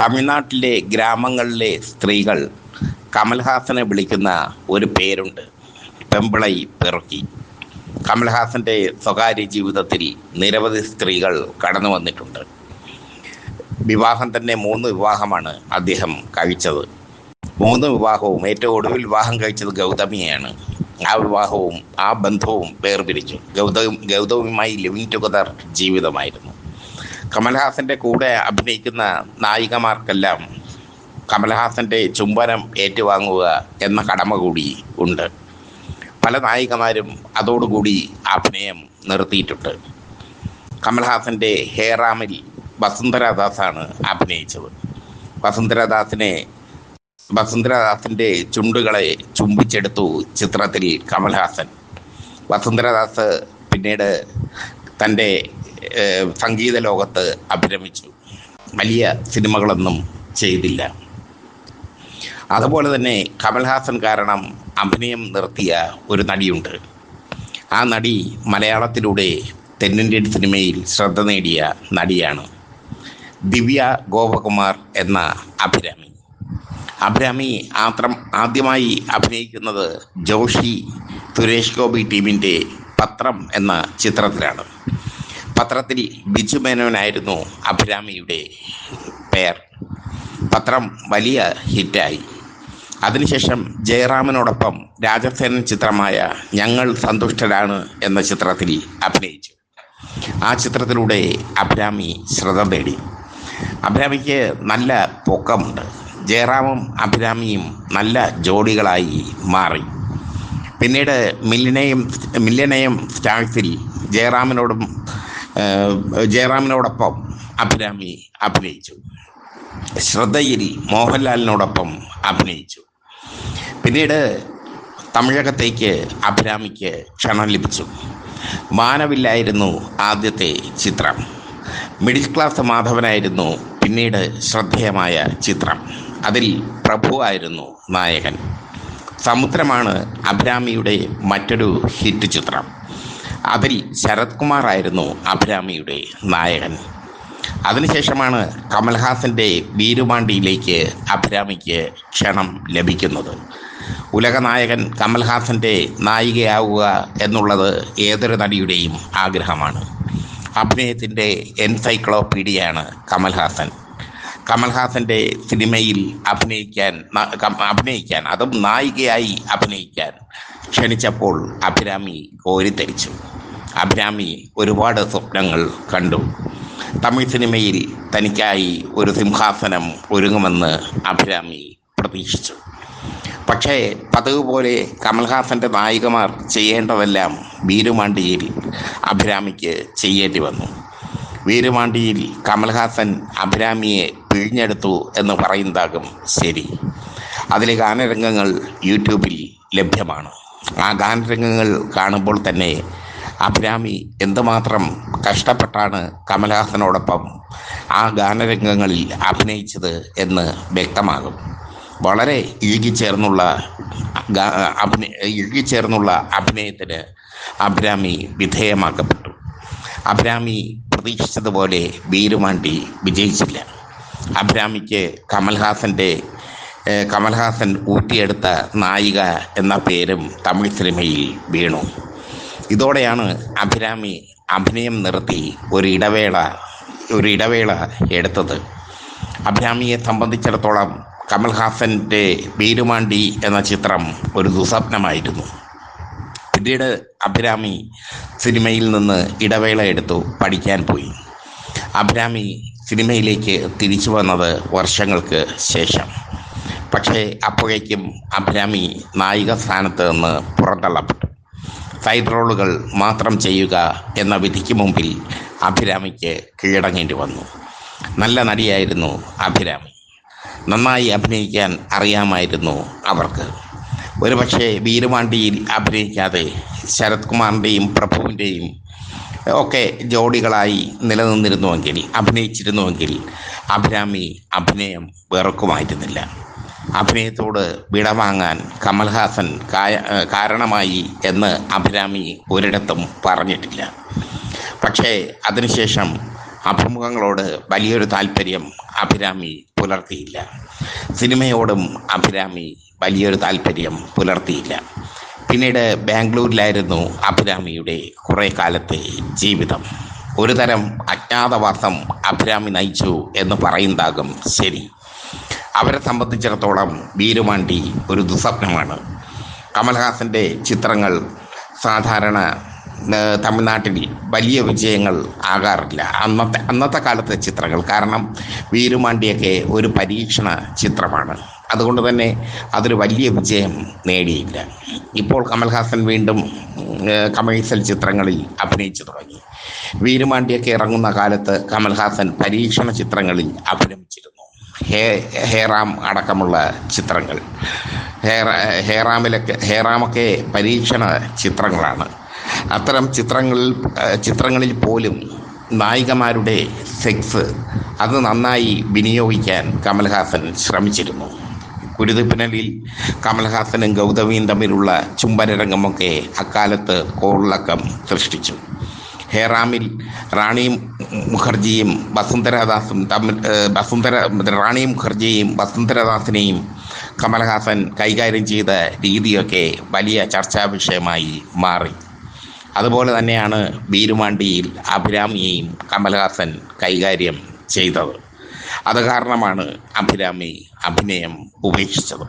തമിഴ്നാട്ടിലെ ഗ്രാമങ്ങളിലെ സ്ത്രീകൾ കമൽഹാസനെ വിളിക്കുന്ന ഒരു പേരുണ്ട്. പെമ്പിളൈ പെറുക്കി. കമൽഹാസന്റെ സ്വകാര്യ ജീവിതത്തിൽ നിരവധി സ്ത്രീകൾ കടന്നു വന്നിട്ടുണ്ട്. വിവാഹം തന്നെ മൂന്ന് വിവാഹമാണ് അദ്ദേഹം കഴിച്ചത്. മൂന്ന് വിവാഹവും ഏറ്റവും ഒടുവിൽ വിവാഹം കഴിച്ചത് ഗൗതമിയാണ് ആ വിവാഹവും ആ ബന്ധവും വേർപിരിച്ചു ഗൗതം ഗൗതമിയുമായി ലിവിങ് ടുഗദർ ജീവിതമായിരുന്നു. കമൽഹാസന്റെ കൂടെ അഭിനയിക്കുന്ന നായികമാർക്കെല്ലാം കമൽഹാസന്റെ ചുംബനം ഏറ്റുവാങ്ങുക എന്ന കടമ കൂടി ഉണ്ട്. പല നായികമാരും അതോടുകൂടി അഭിനയം നിർത്തിയിട്ടുണ്ട്. കമൽഹാസന്റെ ഹേറാമിൽ വസുന്ധരാദാസാണ് അഭിനയിച്ചത്. വസുന്ധരാദാസിനെ വസുന്ധരാദാസിന്റെ ചുണ്ടുകളെ ചുംബിച്ചെടുത്തു ചിത്രത്തിൽ കമൽഹാസൻ. വസുന്ധരാദാസ് പിന്നീട് തന്റെ സംഗീത ലോകത്ത് അഭിരമിച്ചു. വലിയ സിനിമകളൊന്നും ചെയ്തില്ല. അതുപോലെ തന്നെ കമൽഹാസൻ കാരണം അഭിനയം നിർത്തിയ ഒരു നടിയുണ്ട്. ആ നടി മലയാളത്തിലൂടെ തെന്നിന്ത്യൻ സിനിമയിൽ ശ്രദ്ധ നേടിയ നടിയാണ് ദിവ്യ ഗോപകുമാർ എന്ന അഭിരാമി. അഭിരാമി ആത്രം ആദ്യമായി അഭിനയിക്കുന്നത് ജോഷി സുരേഷ് ഗോപി ടീമിന്റെ പത്രം എന്ന ചിത്രത്തിലാണ്. പത്രത്തിൽ ബിജു മേനോനായിരുന്നു അഭിരാമിയുടെ പേർ. പത്രം വലിയ ഹിറ്റായി. അതിനുശേഷം ജയറാമനോടൊപ്പം രാജസേനൻ ചിത്രമായ ഞങ്ങൾ സന്തുഷ്ടരാണ് എന്ന ചിത്രത്തിൽ അഭിനയിച്ചു. ആ ചിത്രത്തിലൂടെ അഭിരാമി ശ്രദ്ധ നേടി. അഭിരാമിക്ക് നല്ല പൊക്കമുണ്ട്. ജയറാമും അഭിരാമിയും നല്ല ജോഡികളായി മാറി. പിന്നീട് മില്ലിനെയും മില്ലിനെയും സ്റ്റാഴ്സിൽ ജയറാമിനോടും ജയറാമിനോടൊപ്പം അഭിരാമി അഭിനയിച്ചു. ശ്രദ്ധയിൽ മോഹൻലാലിനോടൊപ്പം അഭിനയിച്ചു. പിന്നീട് തമിഴകത്തേക്ക് അഭിരാമിക്ക് ക്ഷണം ലഭിച്ചു. മാനവില്ലായിരുന്നു ആദ്യത്തെ ചിത്രം. മിഡിൽ ക്ലാസ് മാധവനായിരുന്നു പിന്നീട് ശ്രദ്ധേയമായ ചിത്രം. അതിൽ പ്രഭു ആയിരുന്നു നായകൻ. സമുദ്രമാണ് അഭിരാമിയുടെ മറ്റൊരു ഹിറ്റ് ചിത്രം. അതിൽ ശരത് കുമാർ ആയിരുന്നു അഭിരാമിയുടെ നായകൻ. അതിനുശേഷമാണ് കമൽഹാസന്റെ വീരുമാണ്ടിയിലേക്ക് അഭിരാമിക്ക് ക്ഷണം ലഭിക്കുന്നത്. ഉലകനായകൻ കമൽഹാസന്റെ നായികയാവുക എന്നുള്ളത് ഏതൊരു നടിയുടെയും ആഗ്രഹമാണ്. അഭിനയത്തിന്റെ എൻസൈക്ലോപീഡിയയാണ് കമൽഹാസൻ. കമൽഹാസന്റെ സിനിമയിൽ അഭിനയിക്കാൻ അഭിനയിക്കാൻ അതും നായികയായി അഭിനയിക്കാൻ ക്ഷണിച്ചപ്പോൾ അഭിരാമി കോരിത്തരിച്ചു അഭിരാമി ഒരുപാട് സ്വപ്നങ്ങൾ കണ്ടു. തമിഴ് സിനിമയിൽ തനിക്കായി ഒരു സിംഹാസനം ഒരുങ്ങുമെന്ന് അഭിരാമി പ്രതീക്ഷിച്ചു. പക്ഷേ പതിവ് പോലെ കമൽഹാസന്റെ നായികമാർ ചെയ്യേണ്ടതെല്ലാം വീരുമാണ്ടിയിൽ അഭിരാമിക്ക് ചെയ്യേണ്ടി വന്നു. വീരുമാണ്ടിയിൽ കമൽഹാസൻ അഭിരാമിയെ പിഴിഞ്ഞെടുത്തു എന്ന് പറയുന്നതാകും ശരി. അതിലെ ഗാനരംഗങ്ങൾ യൂട്യൂബിൽ ലഭ്യമാണ്. ആ ഗാനരംഗങ്ങൾ കാണുമ്പോൾ തന്നെ അഭിരാമി എന്തുമാത്രം കഷ്ടപ്പെട്ടാണ് കമൽഹാസനോടൊപ്പം ആ ഗാനരംഗങ്ങളിൽ അഭിനയിച്ചത് എന്ന് വ്യക്തമാകും. വളരെ ഇഴുകിച്ചേർന്നുള്ള അഭിനയ ഇഴുകിച്ചേർന്നുള്ള അഭിനയത്തിന് അഭിരാമി വിധേയമാക്കപ്പെട്ടു. അഭിരാമി പ്രതീക്ഷിച്ചതുപോലെ വീരുമാണ്ടി വിജയിച്ചില്ല. അഭിരാമിക്ക് കമൽഹാസന്റെ കമൽഹാസൻ ഊട്ടിയെടുത്ത നായിക എന്ന പേരും തമിഴ് സിനിമയിൽ വീണു. ഇതോടെയാണ് അഭിരാമി അഭിനയം നിർത്തി ഒരു ഇടവേള ഒരു ഇടവേള എടുത്തത്. അഭിരാമിയെ സംബന്ധിച്ചിടത്തോളം കമൽഹാസന്റെ പേരുമാണ്ടി എന്ന ചിത്രം ഒരു ദുസ്വപ്നമായിരുന്നു. പിന്നീട് അഭിരാമി സിനിമയിൽ നിന്ന് ഇടവേള എടുത്തു പഠിക്കാൻ പോയി. അഭിരാമി സിനിമയിലേക്ക് തിരിച്ചു വന്നത് വർഷങ്ങൾക്ക് ശേഷം. പക്ഷേ അപ്പോഴേക്കും അഭിരാമി നായിക സ്ഥാനത്ത് നിന്ന് പുറന്തള്ളപ്പെട്ടു. സൈഡ് റോളുകൾ മാത്രം ചെയ്യുക എന്ന വിധിക്ക് മുമ്പിൽ അഭിരാമിക്ക് കീഴടങ്ങേണ്ടി വന്നു. നല്ല നടിയായിരുന്നു അഭിരാമി. നന്നായി അഭിനയിക്കാൻ അറിയാമായിരുന്നു അവർക്ക്. ഒരുപക്ഷെ വീരുമാണ്ടിയിൽ അഭിനയിക്കാതെ ശരത് കുമാറിന്റെയും പ്രഭുവിന്റെയും ഒക്കെ ജോഡികളായി നിലനിന്നിരുന്നുവെങ്കിൽ അഭിനയിച്ചിരുന്നുവെങ്കിൽ അഭിരാമി അഭിനയം വെറുക്കുമായിരുന്നില്ല. അഭിനയത്തോട് വിടവാങ്ങാൻ കമൽഹാസൻ കാരണമായി എന്ന് അഭിരാമി ഒരിടത്തും പറഞ്ഞിട്ടില്ല. പക്ഷേ അതിനുശേഷം അഭിമുഖങ്ങളോട് വലിയൊരു താല്പര്യം അഭിരാമി പുലർത്തിയില്ല. സിനിമയോടും അഭിരാമി വലിയൊരു താല്പര്യം പുലർത്തിയില്ല. പിന്നീട് ബാംഗ്ലൂരിലായിരുന്നു അഭിരാമിയുടെ കുറേ കാലത്തെ ജീവിതം. ഒരു തരം അജ്ഞാതവാസം അഭിരാമി നയിച്ചു എന്ന് പറയുന്നതാകും ശരി. അവരെ സംബന്ധിച്ചിടത്തോളം വീരുമാണ്ടി ഒരു ദുസ്വപ്നമാണ്. കമൽഹാസന്റെ ചിത്രങ്ങൾ സാധാരണ തമിഴ്നാട്ടിൽ വലിയ വിജയങ്ങൾ ആകാറില്ല. അന്നത്തെ അന്നത്തെ കാലത്തെ ചിത്രങ്ങൾ. കാരണം വീരുമാണ്ടിയൊക്കെ ഒരു പരീക്ഷണ ചിത്രമാണ്. അതുകൊണ്ട് തന്നെ അതൊരു വലിയ വിജയം നേടിയില്ല. ഇപ്പോൾ കമൽഹാസൻ വീണ്ടും കമേഴ്സ്യൽ ചിത്രങ്ങളിൽ അഭിനയിച്ചു തുടങ്ങി. വീരുമാണ്ടിയൊക്കെ ഇറങ്ങുന്ന കാലത്ത് കമൽഹാസൻ പരീക്ഷണ ചിത്രങ്ങളിൽ അഭിനയിച്ചിരുന്നു. ഹേ ഹേറാം അടക്കമുള്ള ചിത്രങ്ങൾ. ഹേറ ഹേറാമിലൊക്കെ ഹേറാമൊക്കെ പരീക്ഷണ ചിത്രങ്ങളാണ്. അത്തരം ചിത്രങ്ങളിൽ ചിത്രങ്ങളിൽ പോലും നായികമാരുടെ സെക്സ് അത് നന്നായി വിനിയോഗിക്കാൻ കമൽഹാസൻ ശ്രമിച്ചിരുന്നു. കുരുതിപ്പിനലിൽ കമൽഹാസനും ഗൗതമിയും തമ്മിലുള്ള ചുംബനരംഗമൊക്കെ അക്കാലത്ത് കോളിളക്കം സൃഷ്ടിച്ചു. ഹേറാമിൽ റാണി മുഖർജിയും വസുന്ധരദാസും തമ്മിൽ വസുന്ധര റാണി മുഖർജിയെയും വസുന്ധരദാസിനെയും കമൽഹാസൻ കൈകാര്യം ചെയ്ത രീതിയൊക്കെ വലിയ ചർച്ചാ വിഷയമായി മാറി. അതുപോലെ തന്നെയാണ് ബീരുമാണ്ടിയിൽ അഭിരാമിയെയും കമൽഹാസൻ കൈകാര്യം ചെയ്തത്. അത് കാരണമാണ് അഭിരാമി അഭിനയം ഉപേക്ഷിച്ചത്.